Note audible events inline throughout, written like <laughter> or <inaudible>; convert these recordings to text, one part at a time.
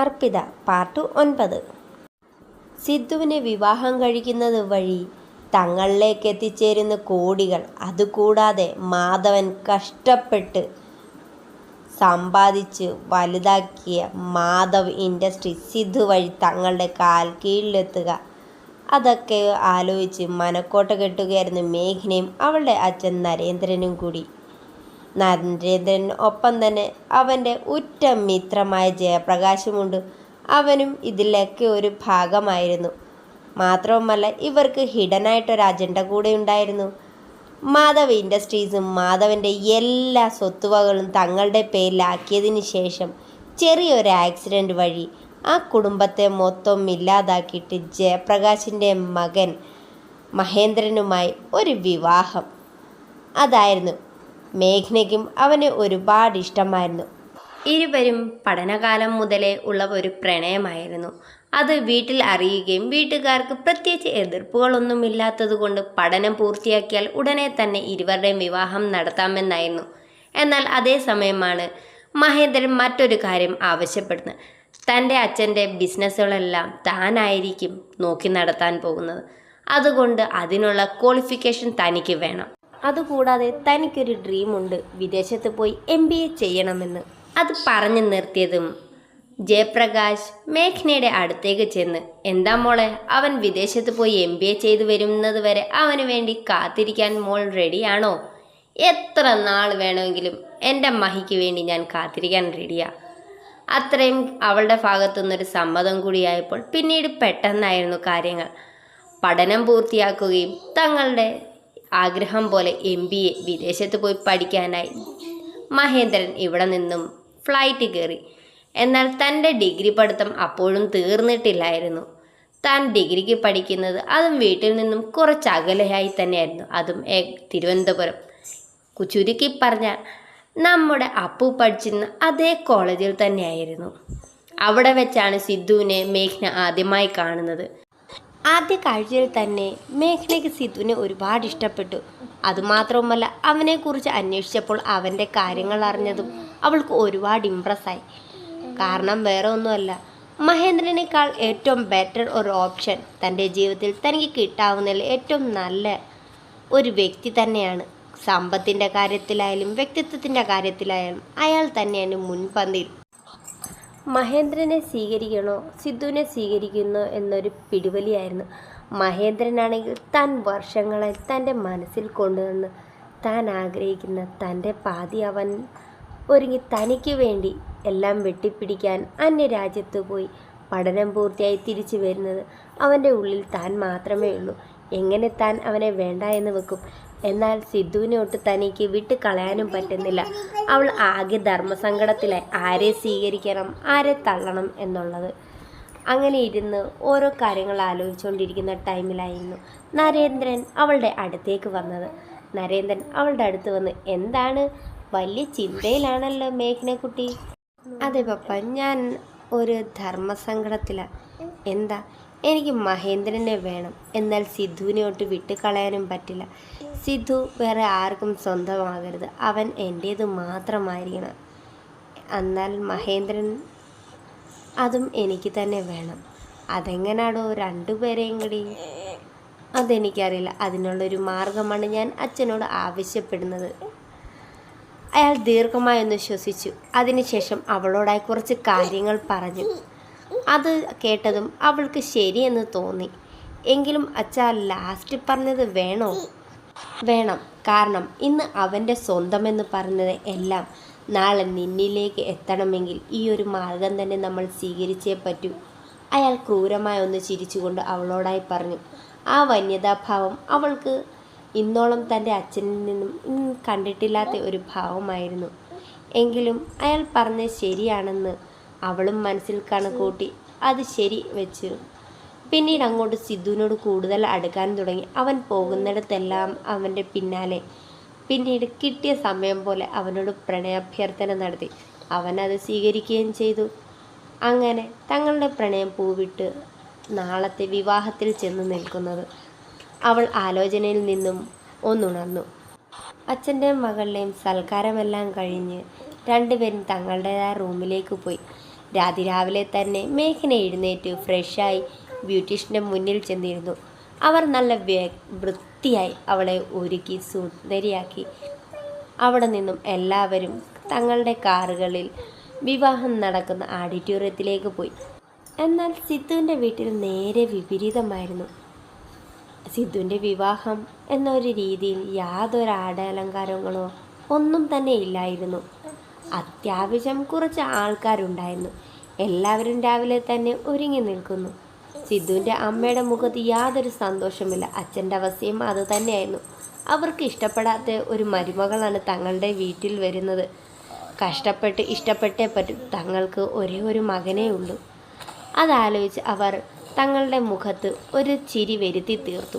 Arpita part ഒൻപത്. സിദ്ധുവിനെ വിവാഹം കഴിക്കുന്നത് വഴി തങ്ങളിലേക്ക് എത്തിച്ചേരുന്ന കോടികൾ അതുകൂടാതെ മാധവൻ കഷ്ടപ്പെട്ട് സമ്പാദിച്ച് വലുതാക്കിയ മാധവ് ഇൻഡസ്ട്രി സിദ്ധു വഴി തങ്ങളുടെ കാൽ കീഴിലെത്തുക. അതൊക്കെ ആലോചിച്ച് മനക്കോട്ട കെട്ടുകയായിരുന്നു മേഘനയും അവളുടെ അച്ഛൻ നരേന്ദ്രനും കൂടി നരേന്ദ്രൻ ഒപ്പം തന്നെ അവന്റെ ഉറ്റ മിത്രമായ ജയപ്രകാശുമുണ്ട്. അവനും ഇതിലൊക്കെ ഒരു ഭാഗമായിരുന്നു. മാത്രവുമല്ല ഇവർക്ക് ഹിഡനായിട്ടൊരു അജണ്ട കൂടെ ഉണ്ടായിരുന്നു. മാധവ് ഇൻഡസ്ട്രീസും മാധവന്റെ എല്ലാ സ്വത്തുവകളും തങ്ങളുടെ പേരിലാക്കിയതിന് ശേഷം ചെറിയൊരു ആക്സിഡന്റ് വഴി ആ കുടുംബത്തെ മൊത്തം ഇല്ലാതാക്കിയിട്ട് ജയപ്രകാശിന്റെ മകൻ മഹേന്ദ്രനുമായി ഒരു വിവാഹം. അതായിരുന്നു മേഘ്നയ്ക്കും അവന് ഒരുപാട് ഇഷ്ടമായിരുന്നു. ഇരുവരും പഠനകാലം മുതലേ ഉള്ള ഒരു പ്രണയമായിരുന്നു. അത് വീട്ടിൽ അറിയുകയും വീട്ടുകാർക്ക് പ്രത്യേകിച്ച് എതിർപ്പുകളൊന്നുമില്ലാത്തതുകൊണ്ട് പഠനം പൂർത്തിയാക്കിയാൽ ഉടനെ തന്നെ ഇരുവരുടെയും വിവാഹം നടത്താമെന്നായിരുന്നു. എന്നാൽ അതേ സമയമാണ് മഹേന്ദ്രൻ മറ്റൊരു കാര്യം ആവശ്യപ്പെടുന്നത്. തന്റെ അച്ഛന്റെ ബിസിനസ്സുകളെല്ലാം താനായിരിക്കും നോക്കി നടത്താൻ പോകുന്നത്. അതുകൊണ്ട് അതിനുള്ള ക്വാളിഫിക്കേഷൻ തനിക്ക് വേണം. അതുകൂടാതെ തനിക്കൊരു ഡ്രീമുണ്ട് വിദേശത്ത് പോയി എം ബി എ ചെയ്യണമെന്ന്. അത് പറഞ്ഞു നിർത്തിയതും ജയപ്രകാശ് മേഘ്നയുടെ അടുത്തേക്ക് ചെന്ന് എന്താ മോളെ അവൻ വിദേശത്ത് പോയി എം ബി എ ചെയ്തു വരുന്നത് വരെ അവന് വേണ്ടി കാത്തിരിക്കാൻ മോൾ റെഡിയാണോ എത്ര നാൾ വേണമെങ്കിലും എന്റെ മഹിക്ക് വേണ്ടി ഞാൻ കാത്തിരിക്കാൻ റെഡിയാ അത്രയും അവളുടെ ഭാഗത്തുനിന്നൊരു സമ്മതം കൂടിയായപ്പോൾ പിന്നീട് പെട്ടെന്നായിരുന്നു കാര്യങ്ങൾ. പഠനം പൂർത്തിയാക്കുകയും തങ്ങളുടെ ആഗ്രഹം പോലെ എം ബി എ വിദേശത്ത് പോയി പഠിക്കാനായി. മഹേന്ദ്രൻ ഇവിടെ നിന്നും ഫ്ലൈറ്റ് കയറി. എന്നാൽ തന്റെ ഡിഗ്രി പഠിത്തം അപ്പോഴും തീർന്നിട്ടില്ലായിരുന്നു. താൻ ഡിഗ്രിക്ക് പഠിക്കുന്നത് അതും വീട്ടിൽ നിന്നും കുറച്ച് അകലെയായി തന്നെയായിരുന്നു. അതും തിരുവനന്തപുരം. ചുരുക്കി പറഞ്ഞാൽ നമ്മുടെ അപ്പു പഠിച്ചിരുന്ന അതേ കോളേജിൽ തന്നെയായിരുന്നു. അവിടെ വെച്ചാണ് സിദ്ധുവിനെ മേഘ്ന ആദ്യമായി കാണുന്നത്. ആദ്യ കാഴ്ചയിൽ തന്നെ മേഘനയ്ക്ക് സിദ്ധുവിനെ ഒരുപാട് ഇഷ്ടപ്പെട്ടു. അതുമാത്രവുമല്ല അവനെക്കുറിച്ച് അന്വേഷിച്ചപ്പോൾ അവന്റെ കാര്യങ്ങൾ അറിഞ്ഞതും അവൾക്ക് ഒരുപാട് ഇമ്പ്രസ്സായി കാരണം വേറെ ഒന്നുമല്ല മഹേന്ദ്രനേക്കാൾ ഏറ്റവും ബെറ്റർ ഒരു ഓപ്ഷൻ തന്റെ ജീവിതത്തിൽ തനിക്ക് കിട്ടാവുന്നതിൽ ഏറ്റവും നല്ല ഒരു വ്യക്തി തന്നെയാണ്. സമ്പത്തിന്റെ കാര്യത്തിലായാലും വ്യക്തിത്വത്തിന്റെ കാര്യത്തിലായാലും അയാൾ തന്നെയാണ് മുൻപന്തിയിൽ മഹേന്ദ്രനെ സ്വീകരിക്കണോ? സിദ്ധുവിനെ സ്വീകരിക്കുന്നോ എന്നൊരു പിടിവലിയായിരുന്നു. മഹേന്ദ്രനാണെങ്കിൽ താൻ വർഷങ്ങളെ തന്റെ മനസ്സിൽ കൊണ്ടുവന്ന് താൻ ആഗ്രഹിക്കുന്ന തന്റെ പാതി അവൻ ഒരുങ്ങി തനിക്ക് വേണ്ടി എല്ലാം വെട്ടിപ്പിടിക്കാൻ അന്യരാജ്യത്ത് പോയി പഠനം പൂർത്തിയായി തിരിച്ചു വരുന്നത് അവന്റെ ഉള്ളിൽ താൻ മാത്രമേ ഉള്ളൂ. എങ്ങനെ താൻ അവനെ വേണ്ട എന്ന് വെക്കും? എന്നാൽ സിദ്ധുവിനെ ഒട്ട് തനിക്ക് വിട്ട് കളയാനും പറ്റുന്നില്ല. അവൾ ആകെ ധർമ്മസങ്കടത്തിലായി. ആരെ സ്വീകരിക്കണം ആരെ തള്ളണം എന്നുള്ളത്. അങ്ങനെ ഇരുന്ന് ഓരോ കാര്യങ്ങൾ ആലോചിച്ചുകൊണ്ടിരിക്കുന്ന ടൈമിലായിരുന്നു നരേന്ദ്രൻ അവളുടെ അടുത്തേക്ക് വന്നത്. നരേന്ദ്രൻ അവളുടെ അടുത്ത് വന്ന് എന്താണ്? വലിയ ചിന്തയിലാണല്ലോ മേഘനക്കുട്ടി. അതെ പപ്പ ഞാൻ ഒരു ധർമ്മസങ്കടത്തിലാണ് എന്താ? എനിക്ക് മഹേന്ദ്രനെ വേണം. എന്നാൽ സിദ്ധുവിനെ ഒട്ട് വിട്ടുകളയാനും പറ്റില്ല. സിദ്ധു വേറെ ആർക്കും സ്വന്തമാകരുത്. അവൻ എന്റേത് മാത്രമായിരിക്കണം. എന്നാൽ മഹേന്ദ്രൻ അതും എനിക്ക് തന്നെ വേണം. അതെങ്ങനാടോ രണ്ടുപേരെയും കൂടി? അതെനിക്കറിയില്ല. അതിനുള്ളൊരു മാർഗമാണ് ഞാൻ അച്ഛനോട് ആവശ്യപ്പെടുന്നത്. അയാൾ ദീർഘമായി ഒന്ന് ശ്വസിച്ചു. അതിനുശേഷം അവളോടായി കുറച്ച് കാര്യങ്ങൾ പറഞ്ഞു. അത് കേട്ടതും അവൾക്ക് ശരിയെന്ന് തോന്നി. എങ്കിലും അച്ഛ ലാസ്റ്റ് പറഞ്ഞത് വേണോ? വേണം. കാരണം ഇന്ന് അവന്റെ സ്വന്തമെന്ന് പറഞ്ഞത് എല്ലാം നാളെ നിന്നിലേക്ക് എത്തണമെങ്കിൽ ഈ ഒരു മാർഗം തന്നെ നമ്മൾ സ്വീകരിച്ചേ പറ്റൂ. അയാൾ ക്രൂരമായി ഒന്ന് ചിരിച്ചുകൊണ്ട് അവളോടായി പറഞ്ഞു ആ വന്യതാഭാവം അവൾക്ക് ഇന്നോളം തന്റെ അച്ഛനിൽ നിന്നും കണ്ടിട്ടില്ലാത്ത ഒരു ഭാവമായിരുന്നു. എങ്കിലും അയാൾ പറഞ്ഞത് ശരിയാണെന്ന് അവളും മനസ്സിൽ കണക്കൂട്ടി അത് ശരി വെച്ചു. പിന്നീട് അങ്ങോട്ട് സിദ്ധുവിനോട് കൂടുതൽ അടുക്കാൻ തുടങ്ങി. അവൻ പോകുന്നിടത്തെല്ലാം അവന്റെ പിന്നാലെ. പിന്നീട് കിട്ടിയ സമയം പോലെ അവനോട് പ്രണയാഭ്യർത്ഥന നടത്തി. അവനത് സ്വീകരിക്കുകയും ചെയ്തു. അങ്ങനെ തങ്ങളുടെ പ്രണയം പൂവിട്ട് നാളത്തെ വിവാഹത്തിൽ ചെന്ന് നിൽക്കുന്നത് അവൾ ആലോചനയിൽ നിന്നും ഒന്നുണർന്നു. അച്ഛന്റെയും മകളുടെയും സൽക്കാരമെല്ലാം കഴിഞ്ഞ് രണ്ടുപേരും തങ്ങളുടേതായ റൂമിലേക്ക് പോയി. രാതി രാവിലെ തന്നെ മേഘന എഴുന്നേറ്റ് ഫ്രഷായി ബ്യൂട്ടീഷ്യന്റെ മുന്നിൽ ചെന്നിരുന്നു. അവർ നല്ല വൃത്തിയായി അവളെ ഒരുക്കി സുന്ദരിയാക്കി. അവിടെ നിന്നും എല്ലാവരും തങ്ങളുടെ കാറുകളിൽ വിവാഹം നടക്കുന്ന ആഡിറ്റോറിയത്തിലേക്ക് പോയി. എന്നാൽ സിദ്ധുവിന്റെ വീട്ടിൽ നേരെ വിപരീതമായിരുന്നു. സിദ്ധുവിന്റെ വിവാഹം എന്നൊരു രീതിയിൽ യാതൊരു ആടലങ്കാരങ്ങളോ ഒന്നും തന്നെ ഇല്ലായിരുന്നു. അത്യാവശ്യം കുറച്ച് ആൾക്കാരുണ്ടായിരുന്നു. എല്ലാവരും രാവിലെ തന്നെ ഒരുങ്ങി നിൽക്കുന്നു. സിദ്ധുവിന്റെ അമ്മയുടെ മുഖത്ത് യാതൊരു സന്തോഷമില്ല അച്ഛന്റെ അവസ്ഥയും അത് തന്നെയായിരുന്നു. അവർക്ക് ഇഷ്ടപ്പെടാത്ത ഒരു മരുമകളാണ് തങ്ങളുടെ വീട്ടിൽ വരുന്നത്. കഷ്ടപ്പെട്ട് ഇഷ്ടപ്പെട്ടേ പറ്റും. തങ്ങൾക്ക് ഒരേ ഒരു മകനേ ഉള്ളൂ. അതാലോചിച്ച് അവർ തങ്ങളുടെ മുഖത്ത് ഒരു ചിരി വരുത്തി തീർത്തു.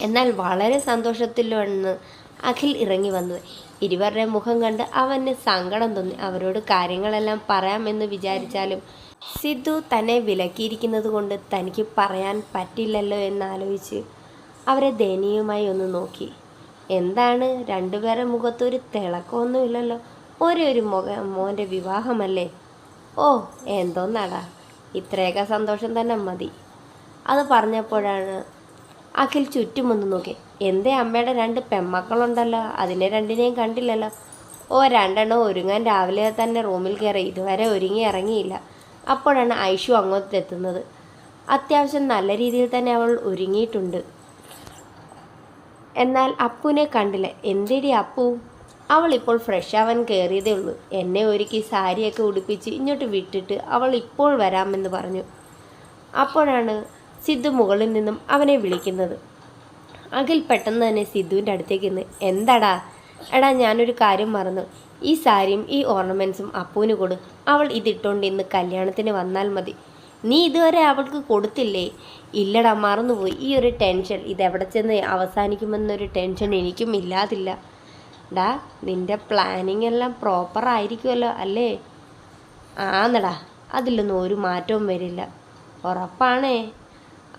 എന്നാൽ വളരെ സന്തോഷത്തിലാണ് അഖിൽ ഇറങ്ങി വന്നത്. ഇരുവരുടെ മുഖം കണ്ട് അവന് സങ്കടം തോന്നി. അവരോട് കാര്യങ്ങളെല്ലാം പറയാമെന്ന് വിചാരിച്ചാലും സിദ്ധു തന്നെ വിലക്കിയിരിക്കുന്നത് കൊണ്ട് തനിക്ക് പറയാൻ പറ്റില്ലല്ലോ എന്നാലോചിച്ച് അവരെ ദയനീയമായി ഒന്ന് നോക്കി. എന്താണ്? രണ്ടുപേരെ മുഖത്തൊരു തിളക്കമൊന്നുമില്ലല്ലോ. ഒരേ ഒരു മുഖ മോന്റെ വിവാഹമല്ലേ? ഓ എന്തോന്നാടാ. ഇത്രയൊക്കെ സന്തോഷം തന്നെ മതി. അത് പറഞ്ഞപ്പോഴാണ് അഖിൽ ചുറ്റുമൊന്ന് നോക്കി. എന്തേ അമ്മയുടെ രണ്ട് പെമ്മക്കളുണ്ടല്ലോ? അതിനെ രണ്ടിനെയും കണ്ടില്ലല്ലോ. ഓ രണ്ടെണ്ണം ഒരുങ്ങാൻ രാവിലെ തന്നെ റൂമിൽ കയറി. ഇതുവരെ ഒരുങ്ങി ഇറങ്ങിയില്ല. അപ്പോഴാണ് ഐഷു അങ്ങോട്ട് എത്തുന്നത് അത്യാവശ്യം നല്ല രീതിയിൽ തന്നെ അവൾ ഒരുങ്ങിയിട്ടുണ്ട്. എന്നാൽ അപ്പുവിനെ കണ്ടില്ല? എന്തിടി അപ്പു? അവൾ ഇപ്പോൾ ഫ്രഷ് ആവാൻ കയറിയതേ ഉള്ളൂ. എന്നെ ഒരുക്കി സാരിയൊക്കെ ഉടുപ്പിച്ച് ഇങ്ങോട്ട് വിട്ടിട്ട് അവൾ ഇപ്പോൾ വരാമെന്ന് പറഞ്ഞു. അപ്പോഴാണ് സിദ്ധു മുകളിൽ നിന്നും അവനെ വിളിക്കുന്നത്. അഖിൽ പെട്ടെന്ന് തന്നെ സിദ്ധുവിന്റെ അടുത്തേക്ക് നിന്ന് എന്താടാ? എടാ ഞാനൊരു കാര്യം മറന്നു. ഈ സാരിയും ഈ ഓർണമെന്റ്സും അപ്പൂന് കൊടു. അവൾ ഇതിട്ടോണ്ട് ഇന്ന് കല്യാണത്തിന് വന്നാൽ മതി. നീ ഇതുവരെ അവൾക്ക് കൊടുത്തില്ലേ? ഇല്ലടാ മറന്നുപോയി. ഈ ഒരു ടെൻഷൻ. ഇതെവിടെ ചെന്ന് അവസാനിക്കുമെന്നൊരു ടെൻഷൻ എനിക്കും ഇല്ലാതില്ല. ഡാ നിന്റെ പ്ലാനിങ് എല്ലാം പ്രോപ്പർ ആയിരിക്കുമല്ലോ അല്ലേ? ആന്നടാ അതിലൊന്നും ഒരു മാറ്റവും വരില്ല. ഉറപ്പാണേ.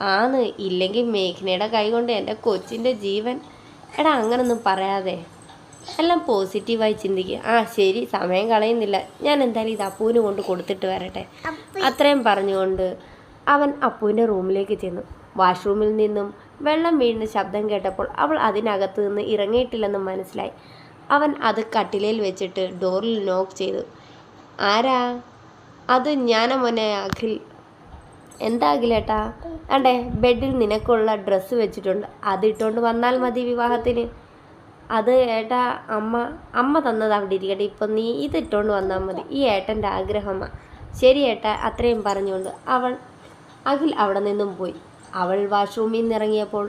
ആന്ന് ഇല്ലെങ്കിൽ മേഘനയുടെ കൈ കൊണ്ട് എന്റെ കൊച്ചിന്റെ ജീവൻ. എടാ അങ്ങനൊന്നും പറയാതെ. എല്ലാം പോസിറ്റീവായി ചിന്തിക്കുക. ആ ശരി സമയം കളയുന്നില്ല. ഞാൻ എന്തായാലും ഇത് അപ്പൂവിന് കൊണ്ട് കൊടുത്തിട്ട് വരട്ടെ. അത്രയും പറഞ്ഞുകൊണ്ട് അവൻ അപ്പുവിന്റെ റൂമിലേക്ക് ചെന്നു. വാഷ്റൂമിൽ നിന്നും വെള്ളം വീഴുന്ന ശബ്ദം കേട്ടപ്പോൾ അവൾ അതിനകത്ത് നിന്ന് ഇറങ്ങിയിട്ടില്ലെന്ന് മനസ്സിലായി. അവൻ അത് കട്ടിലയിൽ വെച്ചിട്ട് ഡോറിൽ നോക്ക് ചെയ്തു. ആരാ? അത് ഞാന മോനെ അഖിൽ. എന്താ അഖിലേട്ടാ? അണ്ടേ ബെഡിൽ നിനക്കുള്ള ഡ്രസ്സ് വെച്ചിട്ടുണ്ട്. അതിട്ടുകൊണ്ട് വന്നാൽ മതി വിവാഹത്തിന്. അത് ഏട്ടാ അമ്മ അമ്മ തന്നത് അവിടെ ഇരിക്കട്ടെ. ഇപ്പം നീ ഇത് ഇട്ടുകൊണ്ട് വന്നാൽ മതി. ഈ ഏട്ടന്റെ ആഗ്രഹമാണ് ശരി ഏട്ട അത്രയും പറഞ്ഞുകൊണ്ട് അവൾ അഖിൽ അവിടെ നിന്നും പോയി. അവൾ വാഷ്റൂമിൽ നിന്ന് ഇറങ്ങിയപ്പോൾ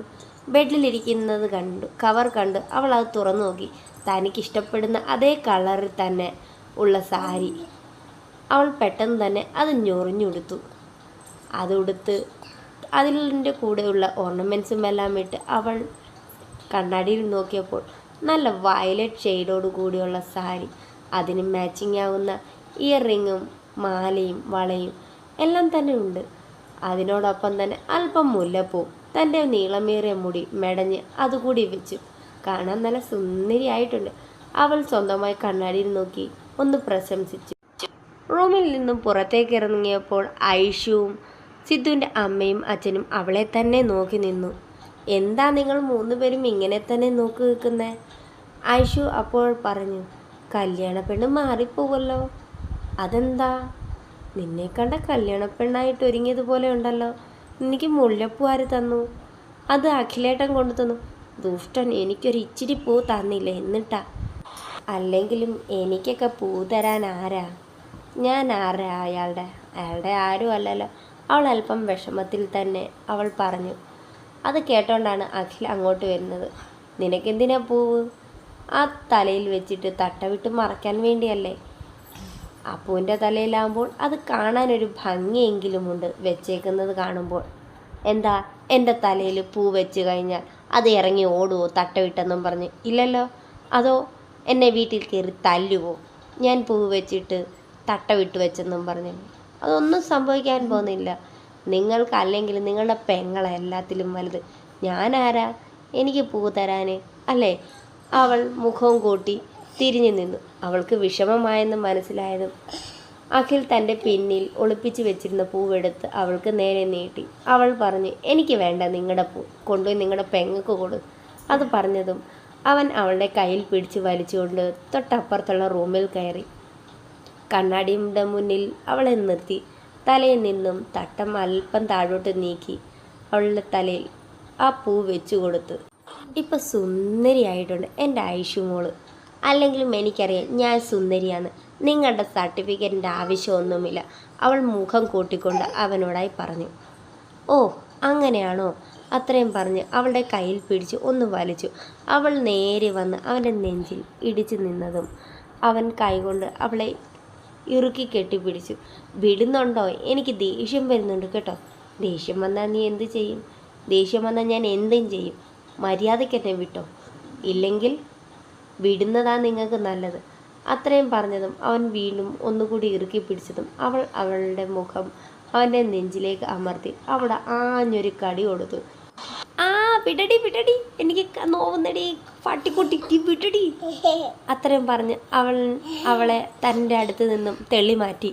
ബെഡിലിരിക്കുന്നത് കണ്ടു. കവർ കണ്ട് അവൾ അത് തുറന്നു നോക്കി. തനിക്ക് ഇഷ്ടപ്പെടുന്ന അതേ കളറിൽ തന്നെ ഉള്ള സാരി അവൾ പെട്ടെന്ന് തന്നെ അത് ഞൊറിഞ്ഞുടുത്തു അതുടുത്ത് അതിന്റെ കൂടെയുള്ള ഓർണമെന്റ്സും എല്ലാം ഇട്ട് അവൾ കണ്ണാടിയിൽ നോക്കിയപ്പോൾ നല്ല വയലറ്റ് ഷെയ്ഡോട് കൂടിയുള്ള സാരി അതിന് മാച്ചിങ് ആവുന്ന ഇയർ റിങ്ങും മാലയും വളയും എല്ലാം തന്നെ ഉണ്ട്. അതിനോടൊപ്പം തന്നെ അല്പം മുല്ലപ്പൂ തന്റെ നീളമേറിയ മുടി മെടഞ്ഞ് അതുകൂടി വെച്ചു. കാണാൻ നല്ല സുന്ദരിയായിട്ടുണ്ട്. അവൾ സ്വന്തമായി കണ്ണാടിയിൽ നോക്കി ഒന്ന് പ്രശംസിച്ചു. റൂമിൽ നിന്നും പുറത്തേക്ക് ഇറങ്ങിയപ്പോൾ ഐഷുവും സിദ്ധുവിന്റെ അമ്മയും അച്ഛനും അവളെ തന്നെ നോക്കി നിന്നു. എന്താ നിങ്ങൾ മൂന്നുപേരും ഇങ്ങനെ തന്നെ നോക്കി നിൽക്കുന്നത് ഐഷു അപ്പോൾ പറഞ്ഞു കല്യാണ പെണ്ണ് മാറിപ്പോവല്ലോ. അതെന്താ? നിന്നെ കണ്ട കല്യാണ പെണ്ണായിട്ട് ഒരുങ്ങിയതുപോലെ ഉണ്ടല്ലോ. എനിക്ക് മുല്ലപ്പൂ തന്നു. അത് അഖിലേട്ടൻ കൊണ്ടു തന്നു. ദുഷ്ടൻ എനിക്കൊരു ഇച്ചിരി പൂ തന്നില്ല എന്നിട്ടാ? അല്ലെങ്കിലും എനിക്കൊക്കെ പൂ തരാൻ ആരാ? ഞാൻ ആരാ അയാളുടെ? അയാളുടെ ആരും അല്ലല്ലോ. അവൾ അല്പം വിഷമത്തിൽ തന്നെ അവൾ പറഞ്ഞു അത് കേട്ടോണ്ടാണ് അഖിൽ അങ്ങോട്ട് വരുന്നത്. നിനക്കെന്തിനാ പൂവ്? ആ തലയിൽ വെച്ചിട്ട് തട്ട വിട്ട് മറയ്ക്കാൻ വേണ്ടിയല്ലേ? അപ്പൂന്റെ തലയിലാകുമ്പോൾ അത് കാണാനൊരു ഭംഗിയെങ്കിലുമുണ്ട് വെച്ചേക്കുന്നത് കാണുമ്പോൾ. എന്താ? എന്റെ തലയിൽ പൂ വെച്ച് കഴിഞ്ഞാൽ അത് ഇറങ്ങി ഓടുവോ തട്ടവിട്ടെന്നും പറഞ്ഞ്. ഇല്ലല്ലോ? അതോ എന്നെ വീട്ടിൽ കയറി തല്ലുവോ? ഞാൻ പൂവ് വെച്ചിട്ട് തട്ട വിട്ട് വെച്ചെന്നും പറഞ്ഞു. അതൊന്നും സംഭവിക്കാൻ പോകുന്നില്ല. നിങ്ങൾക്ക് അല്ലെങ്കിൽ നിങ്ങളുടെ പെങ്ങളെ എല്ലാത്തിലും വലുത്. ഞാനാരാ? എനിക്ക് പൂ തരാൻ അല്ലേ? അവൾ മുഖവും കൂട്ടി തിരിഞ്ഞു നിന്നു. അവൾക്ക് വിഷമമായെന്ന് മനസ്സിലായതും അഖിൽ തന്റെ പിന്നിൽ ഒളിപ്പിച്ചു വെച്ചിരുന്ന പൂവെടുത്ത് അവൾക്ക് നേരെ നീട്ടി. അവൾ പറഞ്ഞു എനിക്ക് വേണ്ട നിങ്ങളുടെ പൂ. കൊണ്ടുപോയി നിങ്ങളുടെ പെങ്ങക്ക് കൊടു. അത് പറഞ്ഞതും അവൻ അവളുടെ കയ്യിൽ പിടിച്ച് വലിച്ചുകൊണ്ട് തൊട്ടപ്പുറത്തുള്ള റൂമിൽ കയറി. കണ്ണാടിയുടെ മുന്നിൽ അവളെ നിർത്തി. തലയിൽ നിന്നും തട്ടം അല്പം താഴോട്ട് നീക്കി അവളുടെ തലയിൽ ആ പൂ വെച്ചു കൊടുത്തു. ഇപ്പം സുന്ദരിയായിട്ടുണ്ട് എന്റെ ഐഷുമോൾ അല്ലെങ്കിലും എനിക്കറിയാം ഞാൻ സുന്ദരിയാണ്. നിങ്ങളുടെ സർട്ടിഫിക്കറ്റിന്റെ ആവശ്യമൊന്നുമില്ല. അവൾ മുഖം കൂട്ടിക്കൊണ്ട് അവനോടായി പറഞ്ഞു. ഓ അങ്ങനെയാണോ? അത്രയും പറഞ്ഞ് അവളുടെ കയ്യിൽ പിടിച്ച് ഒന്ന് വലിച്ചു. അവൾ നേരെ വന്ന് അവന്റെ നെഞ്ചിൽ ഇടിച്ചു നിന്നതും അവൻ കൈകൊണ്ട് അവളെ ഇറുക്കി കെട്ടിപ്പിടിച്ചു. വിടുന്നുണ്ടോ? എനിക്ക് ദേഷ്യം വരുന്നുണ്ട് കേട്ടോ. ദേഷ്യം വന്നാൽ നീ എന്ത് ചെയ്യും? ദേഷ്യം വന്നാൽ ഞാൻ എന്തും ചെയ്യും. മര്യാദയ്ക്ക് എന്നെ വിട്ടോ. ഇല്ലെങ്കിൽ വിടുന്നതാ നിങ്ങൾക്ക് നല്ലത്. അത്രയും പറഞ്ഞതും അവൻ വീണ്ടും ഒന്നുകൂടി ഇറുക്കി പിടിച്ചതും അവൾ അവളുടെ മുഖം അവന്റെ നെഞ്ചിലേക്ക് അമർത്തി അവിടെ ആഞ്ഞൊരു കടി കൊടുത്തു. വിടടി വിടടി. എനിക്ക് നോവുന്നടി പട്ടിക്കുട്ടി വിടടി. <laughs> അത്രയും പറഞ്ഞ് അവൾ അവളെ തന്റെ അടുത്ത് നിന്നും തെള്ളി മാറ്റി